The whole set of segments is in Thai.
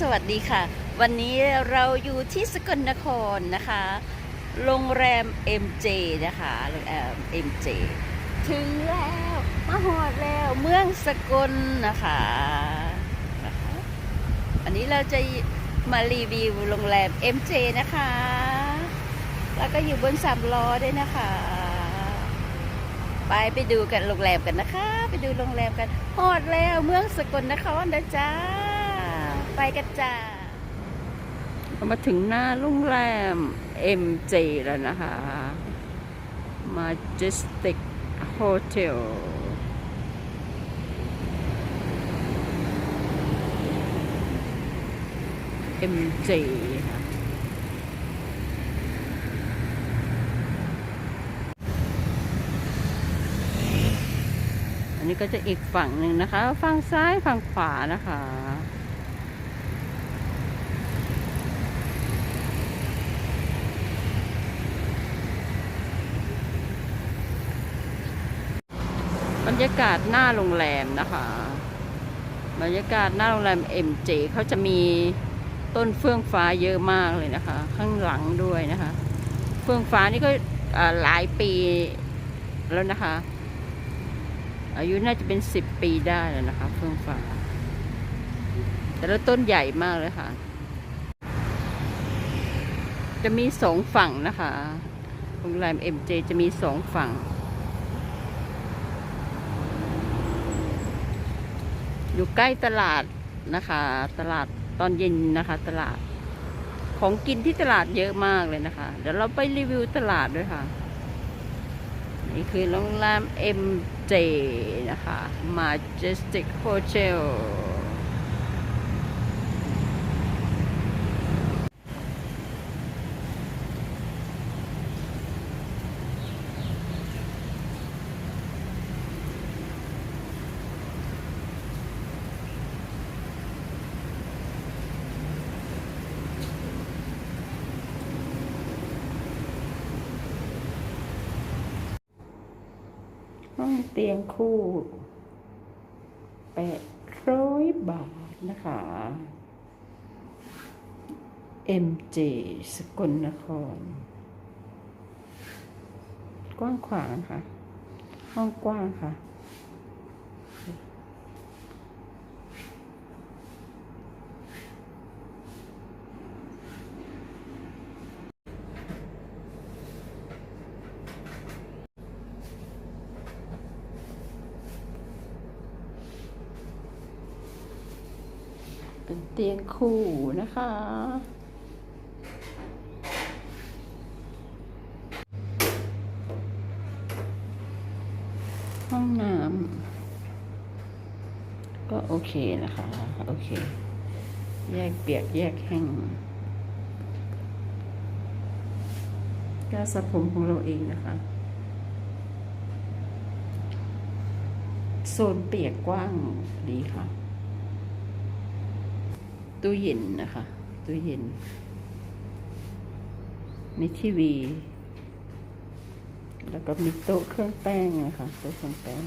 สวัสดีค่ะ วันนี้เราอยู่ที่สกลนครนะคะ โรงแรม MJ นะคะโรงแรม MJ ถึงแล้วมาหอดแล้วเมืองสกลนะคะนะคะอันนี้เราจะมารีวิวโรงแรม MJ นะคะ แล้วก็อยู่บนสามล้อด้วยนะคะ ไปไปดูกันโรงแรมกันนะคะ ไปดูโรงแรมกันฮอดแล้วเมืองสกลนครนะจ้า ไปกันจ้ามาถึงหน้าโรงแรม MJ แล้วนะคะ Majestic Hotel MJ ค่ะอันนี้ก็จะอีกฝั่งหนึ่งนะคะ ฝั่งซ้ายฝั่งขวานะคะ รรยากาศหน้าโรงแรมนะคะ บรรยากาศหน้าโรงแรม MJ เขาจะมีต้นเฟื่องฟ้าเยอะมากเลยนะคะ ข้างหลังด้วยนะคะ เฟื่องฟ้านี่ก็หลายปีแล้วนะคะ อายุน่าจะเป็นสิบปีได้แล้วนะคะ เฟื่องฟ้า แต่ละต้นใหญ่มากเลยค่ะ จะมีสองฝั่งนะคะ โรงแรม MJ จะมีสองฝั่ง อยู่ใกล้ตลาดนะคะ ตลาดตอนเย็นนะคะ ตลาด ของกินที่ตลาดเยอะมากเลยนะคะ เดี๋ยวเราไปรีวิวตลาดด้วยค่ะ นี่คือโรงแรม MJ นะคะ Majestic Hotel ห้องเตียงคู่แปดร้อยบาทนะคะ MJ สกลนคร กว้างขวางค่ะ ห้องกว้างค่ะ เป็นเตียงคู่นะคะ ห้องน้ำก็โอเคนะคะ โอเค แยกเปียกแยกแห้งกาสระผมของเราเองนะคะ โซนเปียกกว้างดีค่ะ ตู้เย็นนะคะ ตู้เย็นมีทีวี แล้วก็มีโต๊ะเครื่องแป้งนะคะโต๊ะเครื่องแป้ง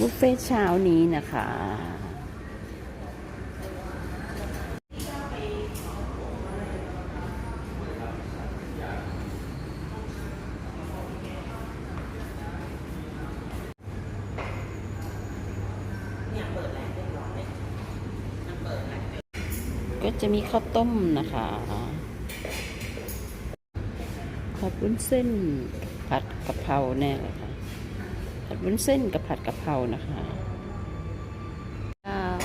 บุฟเฟ่ต์เช้านี้นะคะ ก็จะมีข้าวต้มนะคะผัดวุ้นเส้นผัดกะเพราแน่เลยค่ะ ผัดวุ้นเส้นกับผัดกะเพรานะคะข้าว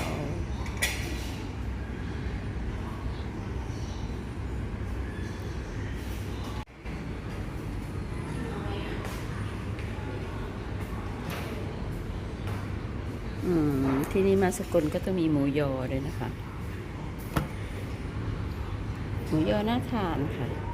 อืมที่นี่มาสกลก็ต้องมีหมูยอด้วยนะคะ หมูยอน่าทานค่ะ